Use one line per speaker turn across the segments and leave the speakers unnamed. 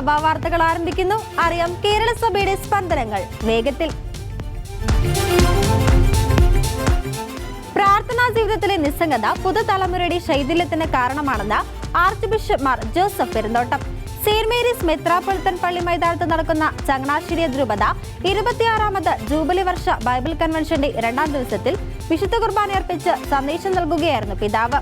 സഭാ വാർത്തകൾ ആരംഭിക്കുന്നു. അറിയാം കേരള സഭയുടെ സ്പന്ദനങ്ങൾ. വേഗത്തിൽ. പ്രാർത്ഥനാ ജീവിതത്തിലെ നിസ്സംഗത പുതുതലമുറയുടെ ശൈഥില്യത്തിന് കാരണമാണെന്ന് archbishop Mar Joseph Perumthottam. Saint Mary's മെത്രാപ്പൊളിത്തൻ പള്ളി മൈതാനത്ത് നടക്കുന്ന ചങ്ങനാശ്ശേരി ദ്രുപത ഇരുപത്തിയാറാമത് ജൂബിലി വർഷ ബൈബിൾ കൺവെൻഷന്റെ രണ്ടാം ദിവസത്തിൽ വിശുദ്ധ കുർബാന അർപ്പിച്ച് സന്ദേശം നൽകുകയായിരുന്നു പിതാവ്.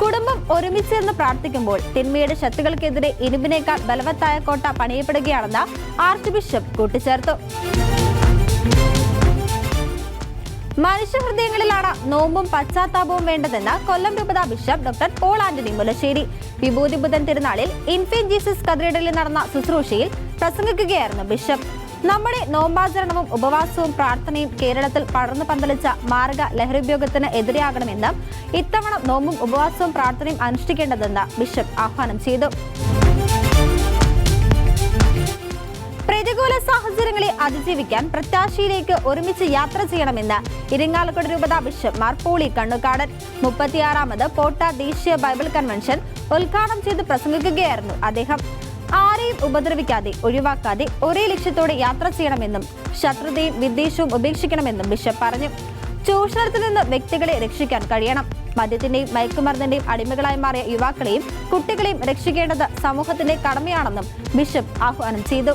കുടുംബം ഒരുമിച്ചിരുന്ന് പ്രാർത്ഥിക്കുമ്പോൾ തിന്മയുടെ ശക്തികൾക്കെതിരെ ഇരുമ്പിനേക്കാൾ ബലവത്തായ കോട്ട പണിയപ്പെടുകയാണെന്ന് ആർച്ച് ബിഷപ്പ് കൂട്ടിച്ചേർത്തു. മനുഷ്യഹൃദയങ്ങളിലാണ് നോമ്പും പശ്ചാത്താപവും വേണ്ടതെന്ന് കൊല്ലം രൂപത bishop doctor Paul Antony Mulassery. വിഭൂതി ബുധൻ തിരുനാളിൽ ഇൻഫെൻ ജീസസ് കത്തീഡ്രലിൽ നടന്ന ശുശ്രൂഷയിൽ പ്രസംഗിക്കുകയായിരുന്നു ബിഷപ്പ്. നമ്മുടെ നോമ്പാചരണവും ഉപവാസവും പ്രാർത്ഥനയും കേരളത്തിൽ പടർന്നു പന്തലിച്ച മാർഗ ലഹരിപയോഗത്തിന് എതിരെയാകണമെന്ന് ഇത്തവണ നോമ്പും ഉപവാസവും പ്രാർത്ഥനയും അനുഷ്ഠിക്കേണ്ടതെന്ന് ബിഷപ്പ് ആഹ്വാനം ചെയ്തു. പ്രതികൂല സാഹചര്യങ്ങളെ അതിജീവിക്കാൻ പ്രത്യാശയിലേക്ക് ഒരുമിച്ച് യാത്ര ചെയ്യണമെന്ന് ഇരിങ്ങാലക്കുട രൂപത ബിഷപ്പ് മാർ പോളി കണ്ണുകാടൻ. മുപ്പത്തിയാറാമത് പോട്ട ദേശീയ ബൈബിൾ കൺവെൻഷൻ ഉദ്ഘാടനം ചെയ്ത് പ്രസംഗിക്കുകയായിരുന്നു അദ്ദേഹം. ആരെയും ഉപദ്രവിക്കാതെ ഒഴിവാക്കാതെ ഒരേ ലക്ഷ്യത്തോടെ യാത്ര ചെയ്യണമെന്നും ശത്രുതയും വിദ്വേഷവും ഉപേക്ഷിക്കണമെന്നും ബിഷപ്പ് പറഞ്ഞു. ചൂഷണത്തിൽ നിന്ന് വ്യക്തികളെ രക്ഷിക്കാൻ കഴിയണം. മദ്യത്തിന്റെയും മയക്കുമരുന്നിന്റെയും അടിമകളായി മാറിയ യുവാക്കളെയും കുട്ടികളെയും രക്ഷിക്കേണ്ടത് സമൂഹത്തിന്റെ കടമയാണെന്നും ബിഷപ്പ് ആഹ്വാനം ചെയ്തു.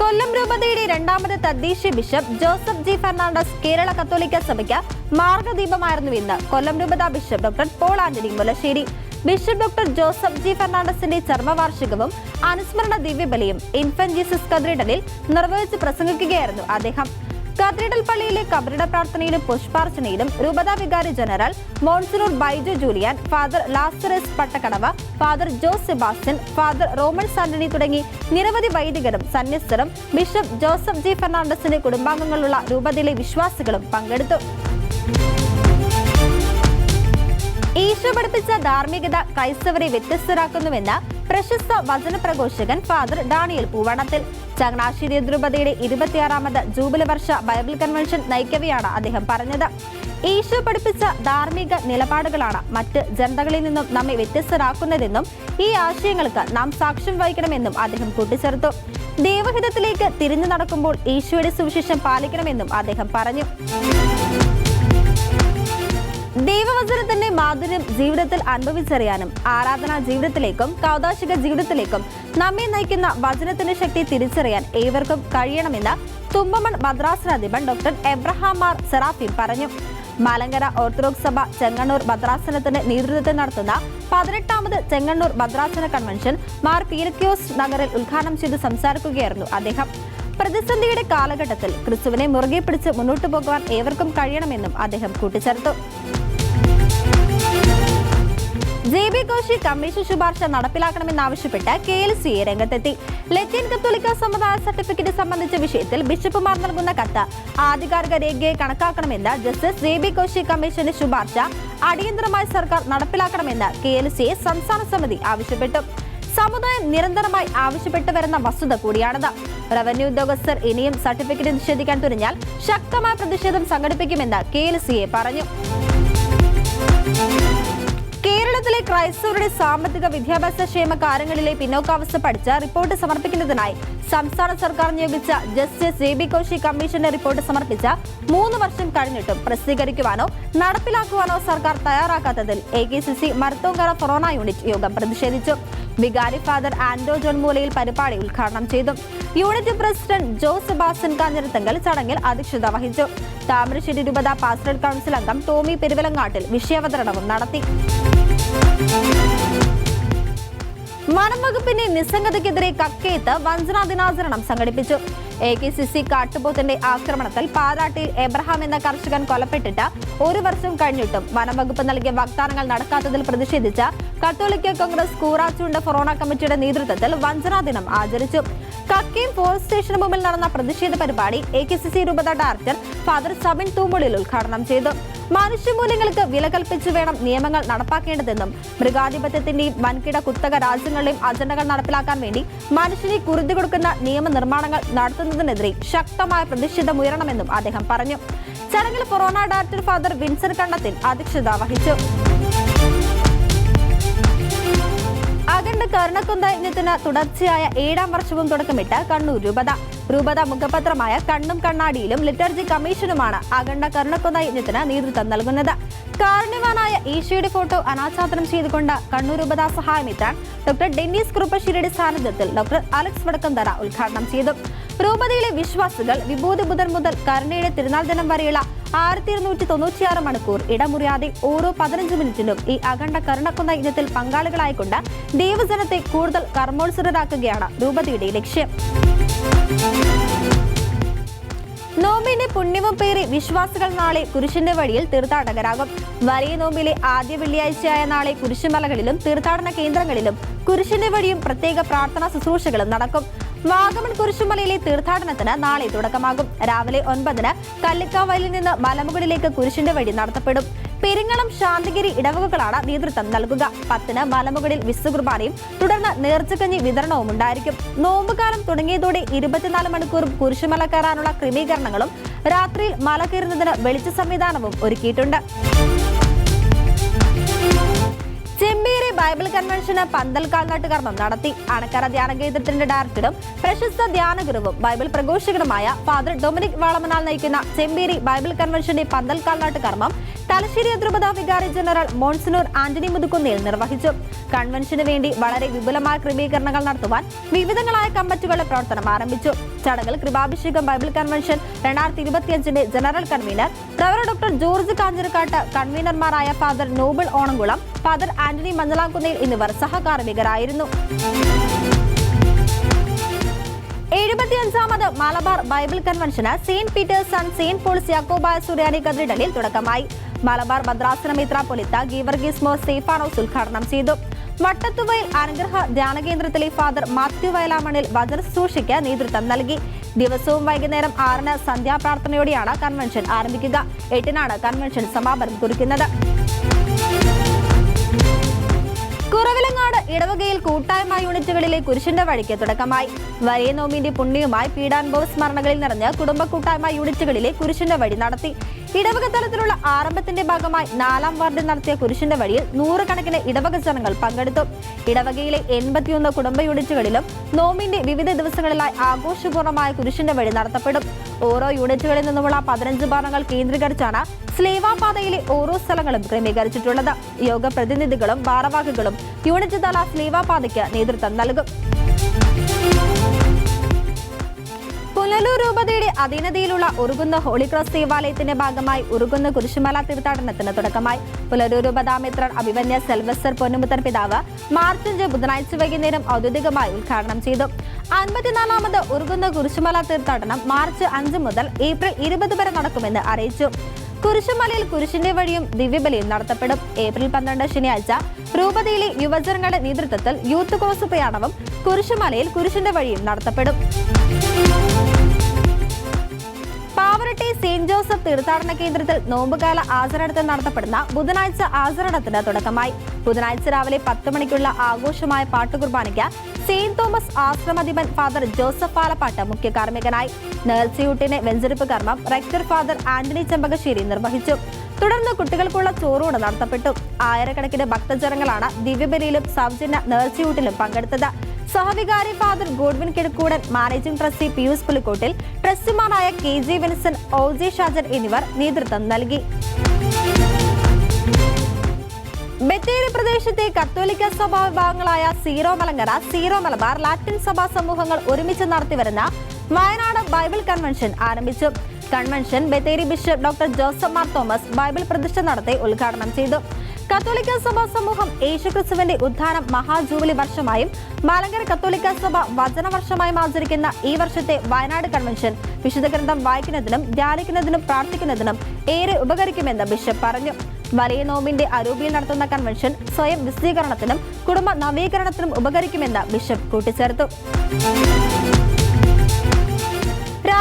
കൊല്ലം രൂപതയുടെ രണ്ടാമത് തദ്ദേശീയ bishop Joseph G Fernandez Kerala കത്തോലിക്ക സഭയ്ക്ക് മാർഗദീപമായിരുന്നു ഇന്ന്. കൊല്ലം രൂപത bishop doctor Paul Antony Mulassery bishop doctor Joseph G ഫെർണാണ്ടസിന്റെ ചർമ്മവാർഷികവും അനുസ്മരണ ദിവ്യബലിയും ഇൻഫന്റ് ജീസസ് കത്തീഡ്രലിൽ നിർവഹിച്ച് പ്രസംഗിക്കുകയായിരുന്നു അദ്ദേഹം. കത്തീഡ്രൽ പള്ളിയിലെ കബറിട പ്രാർത്ഥനയിലും പുഷ്പാർച്ചനയിലും രൂപതാ വികാരി general monsignor Baiju Julian father Lazarus Pattakadavu father Jose Sebastian father Roman Santony തുടങ്ങി നിരവധി വൈദികരും സന്യസ്തരും ബിഷപ്പ് ജോസഫ് ജി ഫെർണാണ്ടസിന്റെ കുടുംബാംഗങ്ങളുള്ള രൂപതയിലെ വിശ്വാസികളും പങ്കെടുത്തു. ഈശോ പഠിപ്പിച്ച ധാർമ്മികത ക്രൈസ്തവരെ വ്യത്യസ്തരാക്കുന്നുവെന്ന് പ്രശസ്ത വചനപ്രഘോഷകൻ ഫാദർ ഡാനിയൽ പൂവണത്തിൽ. ചങ്ങനാശ്ശേരി ദ്രുപതിയുടെ ഇരുപത്തിയാറാമത് ജൂബിലി വർഷ ബൈബിൾ കൺവെൻഷൻ നയിക്കവെയാണ് അദ്ദേഹം പറഞ്ഞത്. ഈശോ പഠിപ്പിച്ച ധാർമ്മിക നിലപാടുകളാണ് മറ്റ് ജനതകളിൽ നിന്നും നമ്മെ വ്യത്യസ്തരാക്കുന്നതെന്നും ഈ ആശയങ്ങൾക്ക് നാം സാക്ഷ്യം വഹിക്കണമെന്നും അദ്ദേഹം കൂട്ടിച്ചേർത്തു. ദൈവഹിതത്തിലേക്ക് തിരിഞ്ഞു നടക്കുമ്പോൾ ഈശോയുടെ സുവിശേഷം പാലിക്കണമെന്നും അദ്ദേഹം പറഞ്ഞു. ദൈവവചനത്തിന്റെ മാധുര്യം ജീവിതത്തിൽ അനുഭവിച്ചറിയാനും ആരാധനാ ജീവിതത്തിലേക്കും കൗതാശിക ജീവിതത്തിലേക്കും നമ്മെ നയിക്കുന്ന വചനത്തിന്റെ ശക്തി തിരിച്ചറിയാൻ ഏവർക്കും കഴിയണമെന്ന് തുമ്പമൺ മദ്രാസനാധിപൻ ഡോക്ടർ എബ്രഹാം മാർ സെറാഫി പറഞ്ഞു. മലങ്കര ഓർത്തഡോക്സ് സഭ ചെങ്ങണ്ണൂർ ഭദ്രാസനത്തിന്റെ നേതൃത്വത്തിൽ നടത്തുന്ന പതിനെട്ടാമത് ചെങ്ങണ്ണൂർ ഭദ്രാസന കൺവെൻഷൻ മാർ പീരക്യോസ് നഗറിൽ ഉദ്ഘാടനം ചെയ്ത് സംസാരിക്കുകയായിരുന്നു അദ്ദേഹം. പ്രതിസന്ധിയുടെ കാലഘട്ടത്തിൽ ക്രിസ്തുവിനെ മുറുകെ പിടിച്ച് മുന്നോട്ടു പോകുവാൻ ഏവർക്കും കഴിയണമെന്നും അദ്ദേഹം കൂട്ടിച്ചേർത്തു. ജെ ബി കോശി കമ്മീഷൻ ശുപാർശ നടപ്പിലാക്കണമെന്നാവശ്യപ്പെട്ട് കെ എൽ സി എ രംഗത്തെത്തി. ലത്തീൻ കത്തോലിക്ക സമുദായ സർട്ടിഫിക്കറ്റ് സംബന്ധിച്ച വിഷയത്തിൽ ബിഷപ്പുമാർ നൽകുന്ന കത്ത് ആധികാരിക രേഖയെ കണക്കാക്കണമെന്ന് ജസ്റ്റിസ് ജെ ബി കോശി കമ്മീഷന്റെ ശുപാർശ അടിയന്തരമായി സർക്കാർ നടപ്പിലാക്കണമെന്ന് കെ എൽ സി എ സംസ്ഥാന സമിതി ആവശ്യപ്പെട്ടു. സമുദായം നിരന്തരമായി ആവശ്യപ്പെട്ടു വരുന്ന വസ്തുത കൂടിയാണിത്. റവന്യൂ ഉദ്യോഗസ്ഥർ ഇനിയും സർട്ടിഫിക്കറ്റ് നിഷേധിക്കാൻ തുനിഞ്ഞാൽ ശക്തമായ പ്രതിഷേധം സംഘടിപ്പിക്കുമെന്ന് കെ എൽ സി എ പറഞ്ഞു. കേരളത്തിലെ ക്രൈസ്തവരുടെ സാമ്പത്തിക വിദ്യാഭ്യാസ ക്ഷേമ കാര്യങ്ങളിലെ പിന്നോക്കാവസ്ഥ പഠിച്ച റിപ്പോർട്ട് സമർപ്പിക്കുന്നതിനായി സംസ്ഥാന സർക്കാർ നിയോഗിച്ച ജസ്റ്റിസ് ജെ ബി കോശി കമ്മീഷന്റെ റിപ്പോർട്ട് സമർപ്പിച്ച മൂന്ന് വർഷം കഴിഞ്ഞിട്ടും പ്രസിദ്ധീകരിക്കുവാനോ നടപ്പിലാക്കുവാനോ സർക്കാർ തയ്യാറാക്കാത്തതിൽ A K C C Marthonkara ഫൊറോണ unit യോഗം പ്രതിഷേധിച്ചു. വികാരി ഫാദർ ആൻഡോ ജോൺ മൂലയിൽ പരിപാടി ഉദ്ഘാടനം ചെയ്തു. Unit president Joe Sebastian Kanjirathinkal ചടങ്ങിൽ അധ്യക്ഷത വഹിച്ചു. താമരശ്ശേരി രൂപത പാസ്റ്ററൽ കൗൺസിൽ അംഗം ടോമി പെരുവലങ്ങാട്ടിൽ വിഷയാവതരണവും നടത്തി. വനം വകുപ്പിന്റെ നിസ്സംഗതയ്ക്കെതിരെ കക്കയത്ത് വഞ്ചനാ ദിനാചരണം സംഘടിപ്പിച്ചു. എ കെ സി സി കാട്ടുപോത്തിന്റെ ആക്രമണത്തിൽ പാലാട്ടിൽ എബ്രഹാം എന്ന കർഷകൻ കൊലപ്പെട്ടിട്ട് ഒരു വർഷം കഴിഞ്ഞിട്ടും വനംവകുപ്പ് നൽകിയ വാഗ്ദാനങ്ങൾ നടക്കാത്തതിൽ പ്രതിഷേധിച്ച കത്തോലിക്ക കോൺഗ്രസ് കൂറാച്ചുണ്ട് ഫൊറോണ കമ്മിറ്റിയുടെ നേതൃത്വത്തിൽ വഞ്ചനാ ദിനം ആചരിച്ചു. കക്കയം പോലീസ് സ്റ്റേഷന് മുമ്പിൽ നടന്ന പ്രതിഷേധ പരിപാടി എ കെ സി സി രൂപത ഡയറക്ടർ ഫാദർ സബിൻ തൂമ്പുളിൽ ഉദ്ഘാടനം ചെയ്തു. മനുഷ്യമൂല്യങ്ങൾക്ക് വില കൽപ്പിച്ചു വേണം നിയമങ്ങൾ നടപ്പാക്കേണ്ടതെന്നും മൃഗാധിപത്യത്തിന്റെയും വൻകിട കുത്തക രാജ്യങ്ങളുടെയും അജണ്ടകൾ നടപ്പിലാക്കാൻ വേണ്ടി മനുഷ്യനെ കുറുതി കൊടുക്കുന്ന നിയമനിർമ്മാണങ്ങൾ നടത്തുന്നതിനെതിരെ ശക്തമായ പ്രതിഷേധം ഉയരണമെന്നും അദ്ദേഹം പറഞ്ഞു. ചടങ്ങിൽ കൊറോണ ഡയറക്ടർ ഫാദർ വിൻസൻ കണ്ണത്തിൽ അധ്യക്ഷത വഹിച്ചു. അഖണ്ഡ കർണക്കുന്ത യജ്ഞത്തിന് തുടർച്ചയായ ഏഴാം വർഷവും തുടക്കമിട്ട് കണ്ണൂർ രൂപത. രൂപത മുഖപത്രമായ കണ്ണും കണ്ണാടിയിലും ലിറ്റർജി കമ്മീഷനുമാണ് അഖണ്ഡ കർണക്കുന്ന യജ്ഞത്തിന് നേതൃത്വം നൽകുന്നത്. കാരുണ്യവാനായ ഈശോയുടെ ഫോട്ടോ അനാച്ഛാദനം ചെയ്തുകൊണ്ട് കണ്ണൂർ രൂപത സഹായമിത്രാൻ ഡോക്ടർ ഡെന്നീസ് കുറുപ്പശ്ശേരിയുടെ സാന്നിധ്യത്തിൽ ഡോക്ടർ അലക്സ് വടക്കന്തറ ഉദ്ഘാടനം ചെയ്തു. രൂപതയിലെ വിശ്വാസികൾ വിഭൂതി ബുധൻ മുതൽ കരുണയുടെ തിരുനാൾ ദിനം വരെയുള്ള ആയിരത്തി ഇരുന്നൂറ്റി തൊണ്ണൂറ്റിയാറ് മണിക്കൂർ ഇടമുറിയാതെ ഓരോ പതിനഞ്ച് മിനിറ്റിനും ഈ അഖണ്ഡ കരുണക്കുന്ന യജ്ഞത്തിൽ പങ്കാളികളായിക്കൊണ്ട് ദൈവജനത്തെ കൂടുതൽ കർമ്മോത്സരരാക്കുകയാണ് രൂപതയുടെ ലക്ഷ്യം. നോമ്പിന്റെ പുണ്യവും പേറി വിശ്വാസികൾ നാളെ കുരിശിന്റെ വഴിയിൽ തീർത്ഥാടകരാകും. വലിയ നോമ്പിലെ ആദ്യ വെള്ളിയാഴ്ചയായ നാളെ കുരിശുമലകളിലും തീർത്ഥാടന കേന്ദ്രങ്ങളിലും കുരിശിന്റെ വഴിയും പ്രത്യേക പ്രാർത്ഥനാ ശുശ്രൂഷകളും നടക്കും. വാഗമൺ കുരിശുമലയിലെ തീർത്ഥാടനത്തിന് നാളെ തുടക്കമാകും. രാവിലെ ഒൻപതിന് കല്ലിക്കാവയലിൽ നിന്ന് മലമുകളിലേക്ക് കുരിശിന്റെ വഴി നടത്തപ്പെടും. പെരിങ്ങളം ശാന്തിഗിരി ഇടവകകളാണ് നേതൃത്വം നൽകുക. പത്തിന് മലമുകളിൽ വിശ്വകുർബാനയും തുടർന്ന് നേർച്ചക്കഞ്ഞി വിതരണവും ഉണ്ടായിരിക്കും. നോമ്പുകാലം തുടങ്ങിയതോടെ ഇരുപത്തിനാല് മണിക്കൂറും കുരിശുമല കയറാനുള്ള ക്രമീകരണങ്ങളും രാത്രിയിൽ മല കയറുന്നതിന് വെളിച്ച സംവിധാനവും ഒരുക്കിയിട്ടുണ്ട്. ബൈബിൾ കൺവെൻഷന് പന്തൽ കാൽനാട്ട് കർമ്മം നടത്തി. അണക്കര ധ്യാന കേന്ദ്രത്തിന്റെ ഡയറക്ടറും പ്രശസ്ത ധ്യാനഗുരുവും ബൈബിൾ പ്രഘോഷകനുമായ ഫാദർ ഡൊമിനിക് വാളമനാൽ നയിക്കുന്ന ചെമ്പേരി ബൈബിൾ കൺവെൻഷന്റെ പന്തൽ കാൽനാട്ട് കർമ്മം തലശ്ശേരി അതിരൂപത വികാരി ജനറൽ മോൺസിനൂർ ആന്റണി മുതുക്കുന്നേൽ നിർവഹിച്ചു. കൺവെൻഷന് വേണ്ടി വളരെ വിപുലമായ ക്രമീകരണങ്ങൾ നടത്തുവാൻ വിവിധങ്ങളായ കമ്മിറ്റികളുടെ പ്രവർത്തനം ആരംഭിച്ചു. ചടങ്ങിൽ കൃപാഭിഷേകം ബൈബിൾ കൺവെൻഷൻ രണ്ടായിരത്തി ഇരുപത്തിയഞ്ചിന്റെ ജനറൽ കൺവീനർ റവർ doctor George Kanjirakkattu കൺവീനർമാരായ father Noble Onamkulam father Antony Manjalakkunnel എന്നിവർ സഹകാർമ്മികരായിരുന്നു എഴുപത്തിയഞ്ചാമത് Malabar Bible കൺവെൻഷന് saint Peter's and saint Paul's Yakobaya Suriyani കത്തീഡ്രലിൽ തുടക്കമായി. മലബാർ ഭദ്രാസന മിത്രാപൊലിത്ത ഗീവർഗീസ് മോർ സേഫാനോസ് ഉദ്ഘാടനം ചെയ്തു. വട്ടത്തുവയൽ അനുഗ്രഹ ധ്യാനകേന്ദ്രത്തിലെ ഫാദർ മാത്യു വയലാമണിൽ വചന ശുശ്രൂഷയ്ക്ക് നേതൃത്വം നൽകി. ദിവസവും വൈകുന്നേരം ആറിന് സന്ധ്യാപ്രാർത്ഥനയോടെയാണ് കൺവെൻഷൻ ആരംഭിക്കുക. എട്ടിനാണ് കൺവെൻഷൻ സമാപനം കുറിക്കുന്നത്. കുറവിലങ്ങാട് ഇടവകയിൽ കൂട്ടായ്മ യൂണിറ്റുകളിലെ കുരിശിന്റെ വഴിക്ക് തുടക്കമായി. വലിയ നോമിന്റെ പുണ്യവുമായി പീഡാനുഭവ സ്മരണകളിൽ നിറഞ്ഞ് കുടുംബ കൂട്ടായ്മ യൂണിറ്റുകളിലെ കുരിശിന്റെ വഴി നടത്തി. ഇടവക തലത്തിലുള്ള ആരംഭത്തിന്റെ ഭാഗമായി നാലാം വാർഡിൽ നടത്തിയ കുരിശിന്റെ വഴിയിൽ നൂറുകണക്കിന് ഇടവക ജനങ്ങൾ പങ്കെടുത്തു. ഇടവകയിലെ എൺപത്തിയൊന്ന് കുടുംബ യൂണിറ്റുകളിലും നോമിന്റെ വിവിധ ദിവസങ്ങളിലായി ആഘോഷപൂർണമായ കുരിശിന്റെ വഴി നടത്തപ്പെടും. ഓരോ യൂണിറ്റുകളിൽ നിന്നുമുള്ള പതിനഞ്ച് ഭാഗങ്ങൾ കേന്ദ്രീകരിച്ചാണ് സ്ലീവാപാതയിലെ ഓരോ സ്ഥലങ്ങളും ക്രമീകരിച്ചിട്ടുള്ളത്. യോഗ പ്രതിനിധികളും ഭാരവാഹികളും യൂണിറ്റ് തല സ്ലീവാപാതയ്ക്ക് നേതൃത്വം നൽകും. പുനലൂർ രൂപതയുടെ അധീനതയിലുള്ള ഉറുകുന്ന ഹോളി ക്രോസ് ദേവാലയത്തിന്റെ ഭാഗമായി ഉറുകുന്ന കുരിശുമല തീർത്ഥാടനത്തിന് തുടക്കമായി. പുനലൂർ രൂപതാമിത്രൻ അഭിമന്യ സെൽവസ്റ്റർ പൊന്നുമുത്തൻ പിതാവ് മാർച്ച് അഞ്ച് ബുധനാഴ്ച വൈകുന്നേരം ഔദ്യോഗികമായി ഉദ്ഘാടനം ചെയ്തു. അൻപത്തിനാലാമത് ഉറുകുന്ന കുരിശുമല തീർത്ഥാടനം മാർച്ച് അഞ്ച് മുതൽ ഏപ്രിൽ ഇരുപത് വരെ നടക്കുമെന്ന് അറിയിച്ചു. കുരിശുമലയിൽ കുരിശിന്റെ വഴിയും ദിവ്യബലിയും നടത്തപ്പെടും. ഏപ്രിൽ പന്ത്രണ്ട് ശനിയാഴ്ച രൂപതയിലെ യുവജനങ്ങളുടെ നേതൃത്വത്തിൽ യൂത്ത് ക്രോസ് പ്രയാണവും കുരിശുമലയിൽ കുരിശിന്റെ വഴിയും നടത്തപ്പെടും. പാവറട്ടി സെയിന്റ് ജോസഫ് തീർത്ഥാടന കേന്ദ്രത്തിൽ നോമ്പുകാല ആചരണത്തിൽ നടത്തപ്പെടുന്ന ബുധനാഴ്ച ആചരണത്തിന് തുടക്കമായി. ബുധനാഴ്ച രാവിലെ പത്ത് മണിക്കുള്ള ആഘോഷമായ പാട്ടുകുർബാനയ്ക്ക് സെയിന്റ് തോമസ് ആശ്രമധിപൻ ഫാദർ ജോസഫ് പാലപ്പാട്ട് മുഖ്യ കാർമ്മികനായി. നേർച്ചയൂട്ടിനെ വെഞ്ചരിപ്പ് കർമ്മം റെക്ടർ ഫാദർ ആന്റണി ചെമ്പകശ്ശേരി നിർവഹിച്ചു. തുടർന്ന് കുട്ടികൾക്കുള്ള ചോറൂട് നടത്തപ്പെട്ടു. ആയിരക്കണക്കിന് ഭക്തജനങ്ങളാണ് ദിവ്യബലിയിലും സൗജന്യ നേർച്ചയൂട്ടിലും പങ്കെടുത്തത്. സഹവികാരി father Godwin Kizhakkoodan managing trustee Pius Pulikkottil ട്രസ്റ്റിമാരായ K G Vinson O Shajan എന്നിവർ നേതൃത്വം നൽകി. ബത്തേരി പ്രദേശത്തെ കത്തോലിക്ക സഭാ വിഭാഗങ്ങളായ Syro Malankara Syro Malabar Latin സഭാ സമൂഹങ്ങൾ ഒരുമിച്ച് നടത്തിവരുന്ന വയനാട് ബൈബിൾ കൺവെൻഷൻ ആരംഭിച്ചു. Convention Bathery bishop doctor Joseph Mar Thomas bible പ്രതിഷ്ഠ നടത്തി ഉദ്ഘാടനം ചെയ്തു. കത്തോലിക്ക സഭാ സമൂഹം യേശുക്രിസ്തുവിന്റെ ഉദ്ധാനം മഹാജൂബിലി വർഷമായും മലങ്കര കത്തോലിക്ക സഭ വചന വർഷമായും ആചരിക്കുന്ന ഈ വർഷത്തെ വയനാട് കൺവെൻഷൻ വിശുദ്ധ ഗ്രന്ഥം വായിക്കുന്നതിനും ധ്യാനിക്കുന്നതിനും പ്രാർത്ഥിക്കുന്നതിനും ഏറെ ഉപകരിക്കുമെന്ന് ബിഷപ്പ് പറഞ്ഞു. വലിയ നോമ്പിന്റെ അരൂപിയിൽ നടത്തുന്ന കൺവെൻഷൻ സ്വയം വിശദീകരണത്തിനും കുടുംബ നവീകരണത്തിനും ഉപകരിക്കുമെന്ന് ബിഷപ്പ് കൂട്ടിച്ചേർത്തു.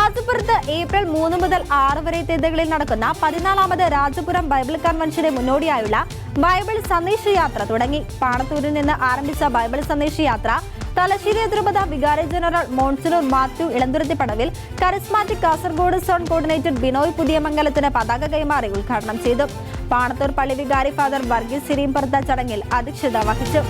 രാജപുരത്ത് ഏപ്രിൽ മൂന്ന് മുതൽ ആറ് വരെ തീയതികളിൽ നടക്കുന്ന പതിനാലാമത് രാജപുരം ബൈബിൾ കൺവെൻഷന്റെ മുന്നോടിയായുള്ള ബൈബിൾ സന്ദേശ യാത്ര തുടങ്ങി. പാണത്തൂരിൽ നിന്ന് ആരംഭിച്ച ബൈബിൾ സന്ദേശ യാത്ര തലശ്ശേരി അതിരൂപത വികാരി general monsignor Mathew Elanthuruthipadavil charismatic Kasaragod zone coordinator Binoy പുതിയമംഗലത്തിന് പതാക കൈമാറി ഉദ്ഘാടനം ചെയ്തു. പാണത്തൂർ പള്ളി വികാരി ഫാദർ വർഗീസ് സിരീംപർത്ത ചടങ്ങിൽ അധ്യക്ഷത വഹിച്ചു.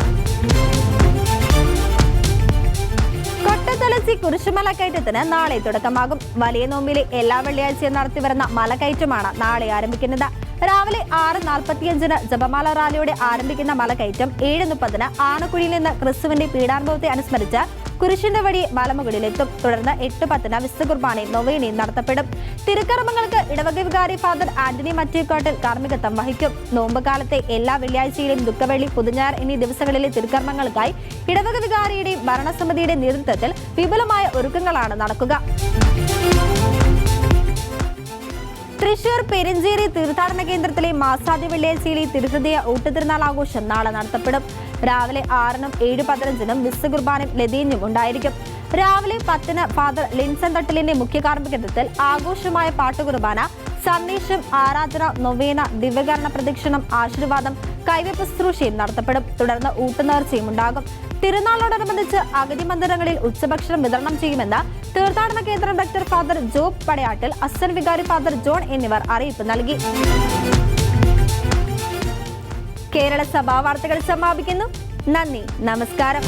കൊട്ടത്തലസി കുരിശുമല കയറ്റത്തിന് നാളെ തുടക്കമാകും. വലിയ നോമ്പിലെ എല്ലാ വെള്ളിയാഴ്ചയും നടത്തിവരുന്ന മലകയറ്റമാണ് നാളെ ആരംഭിക്കുന്നത്. രാവിലെ ആറ് നാൽപ്പത്തിയഞ്ചിന് ജപമാല റാലിയോടെ ആരംഭിക്കുന്ന മലകയറ്റം ഏഴ് മുപ്പതിന് ആനക്കുഴിയിൽ നിന്ന് ക്രിസ്തുവിന്റെ പീഡാനുഭവത്തെ അനുസ്മരിച്ച് കുരിശിന്റെ വഴി മലമുകളിലെത്തും തുടർന്ന് എട്ട് പത്തിന് വിശുദ്ധ കുർബാനയും നൊവേനയും നടത്തപ്പെടും. തിരുക്കർമ്മങ്ങൾക്ക് ഇടവക വികാരി ഫാദർ ആന്റണി മറ്റേക്കാട്ടിൽ കാർമ്മികത്വം വഹിക്കും. നോമ്പ് കാലത്തെ എല്ലാ വെള്ളിയാഴ്ചയിലും ദുഃഖവെള്ളി പുതുഞ്ഞാർ എന്നീ ദിവസങ്ങളിലെ തിരുക്കർമ്മങ്ങൾക്കായി ഇടവക വികാരിയുടെയും ഭരണസമിതിയുടെ നേതൃത്വത്തിൽ വിപുലമായ ഒരുക്കങ്ങളാണ് നടക്കുക. തൃശൂർ പെരിഞ്ചേരി തീർത്ഥാടന കേന്ദ്രത്തിലെ മാസാദ്യ വെള്ളിയാഴ്ചയിലെ തിരുഹൃദയ ഊട്ടുതിരുനാൾ ആഘോഷം നാളെ നടത്തപ്പെടും. രാവിലെ ആറിനും ഏഴ് പതിനഞ്ചിനും വിശുദ്ധ കുർബാനയും ലതീഞ്ഞും ഉണ്ടായിരിക്കും. രാവിലെ പത്തിന് ഫാദർ ലിൻസൺ തട്ടിലിന്റെ മുഖ്യ കാർമ്മികത്വത്തിൽ ആഘോഷമായ പാട്ടുകുർബാന സന്ദേശം ആരാധന നൊവേന ദിവ്യകരണ പ്രദക്ഷിണം ആശീർവാദം കൈവെപ്പ് ശുശ്രൂഷയും നടത്തപ്പെടും. തുടർന്ന് ഊട്ടുനേർച്ചയും ഉണ്ടാകും. തിരുനാളോടനുബന്ധിച്ച് അഗതി മന്ദിരങ്ങളിൽ ഉച്ചഭക്ഷണം വിതരണം ചെയ്യുമെന്ന് തീർത്ഥാടന കേന്ദ്രം ഡോക്ടർ ഫാദർ ജോബ് പടയാട്ടിൽ അസൻ വികാരി ഫാദർ ജോൺ എന്നിവർ അറിയിപ്പ് നൽകി. കേരള സഭാ വാർത്തകൾ സമാപിക്കുന്നു. നന്ദി നമസ്കാരം.